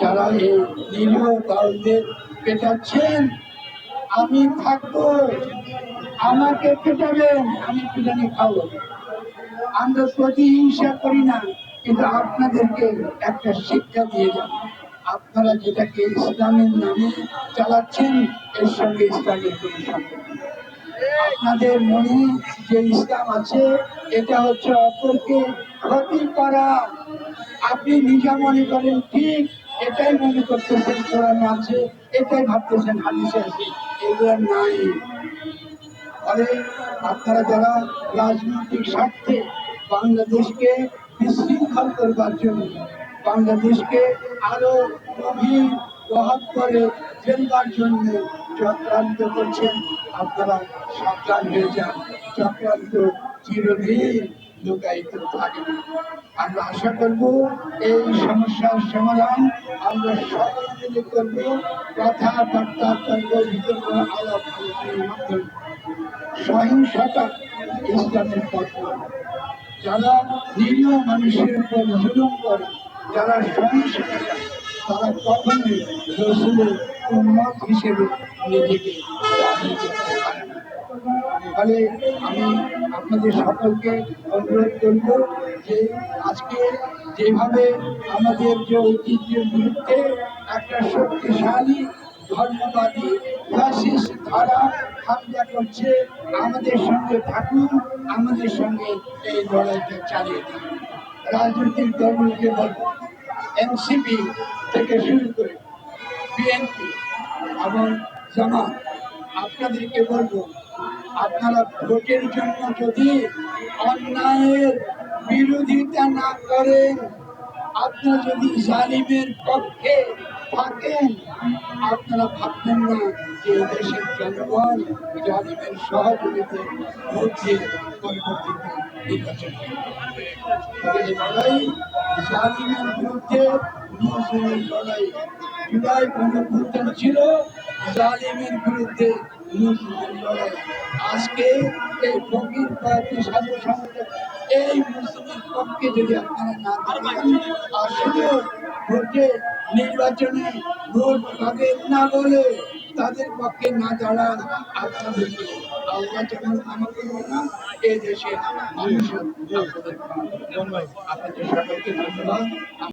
যারা নিরীহ দলদের পেটাচ্ছেন, আমি থাকব। আমাকে পেটাবেন, আমি পিটানি খাব। আমরা প্রতিহিংসা করি না, কিন্তু আপনাদেরকে একটা শিক্ষা দিয়ে যাব। আপনারা যেটাকে ইসলামের নামে চালাচ্ছেন, এর সঙ্গে ইসলামের কোনো আপনাদের মনে যে ইসলাম আছে, এটা হচ্ছে অপরকে ক্ষতি করা। আপনি নিজে মনে করেন, ঠিক এটাই মনে করতেছেন কোরআনে আছে এটাই ভাবতেছেন হাদিসে আছে, এগুলো নাই। ফলে আপনারা যারা রাজনৈতিক স্বার্থে বাংলাদেশকে বিশৃঙ্খল করবার জন্য, বাংলাদেশকে আরও গভীর প্রভাব করে ফেলবার জন্য চক্রান্ত করছেন, আপনারা সাবধান হয়ে যান। চক্রান্ত চিরদিন লুকায়িত থাকে আমরা আশা করব এই সমস্যার সমাধান আমরা সকলে মিলে করব। কথাবার্তা করব বিতর্ক আলাপ মাধ্যমে। সহিংসতা ইসলামের পথ যারা নিরীহ মানুষের উপর জুলুম করে, যারা সহিংসতা তারা কখনোই রসুলের উন্মত হিসেবে নিজেকে পারে। ফলে আমি আপনাদের সকলকে অনুরোধ করব যে আজকে যেভাবে আমাদের যে ঐতিহ্যের বিরুদ্ধে একটা শক্তিশালী ধর্মবাদী ফ্যাসিস্ট ধারা হামলা করছে, আমাদের সঙ্গে থাকুন, আমাদের সঙ্গে এই লড়াইটা চালিয়ে দিন রাজনৈতিক দলগুলোকে বলব এনসিপি থেকে শুরু করে বিএনপি এবং জামাত। আপনাদেরকে বলব, আপনারা ভোটের জন্য যদি অন্যায়ের বিরোধিতা না করেন, আপনারা যদি জালিমের পক্ষে থাকেন, আপনারা ভাববেন না যে দেশের জনগণ জালিমের সহযোগিতায় ভোট দিয়ে পরিবর্তিত নির্বাচন জালিমের বিরুদ্ধে লড়াই। জুলাই গণভ্যুত্থান ছিল? জালিমের বিরুদ্ধে আজকে এই ফকির পার্টি সাধু সংগঠন এই মুসলিমের পক্ষে যদি আপনারা না থাকেন আসলে ভোটে নির্বাচনে ভোট পাবেন না বলে তাদের পক্ষে না দাঁড়ান আপনাদেরকে। আল্লাহ যেমন করবে না এই দেশের আপনাদের করবে না। আপনাদের সকলকে ধন্যবাদ।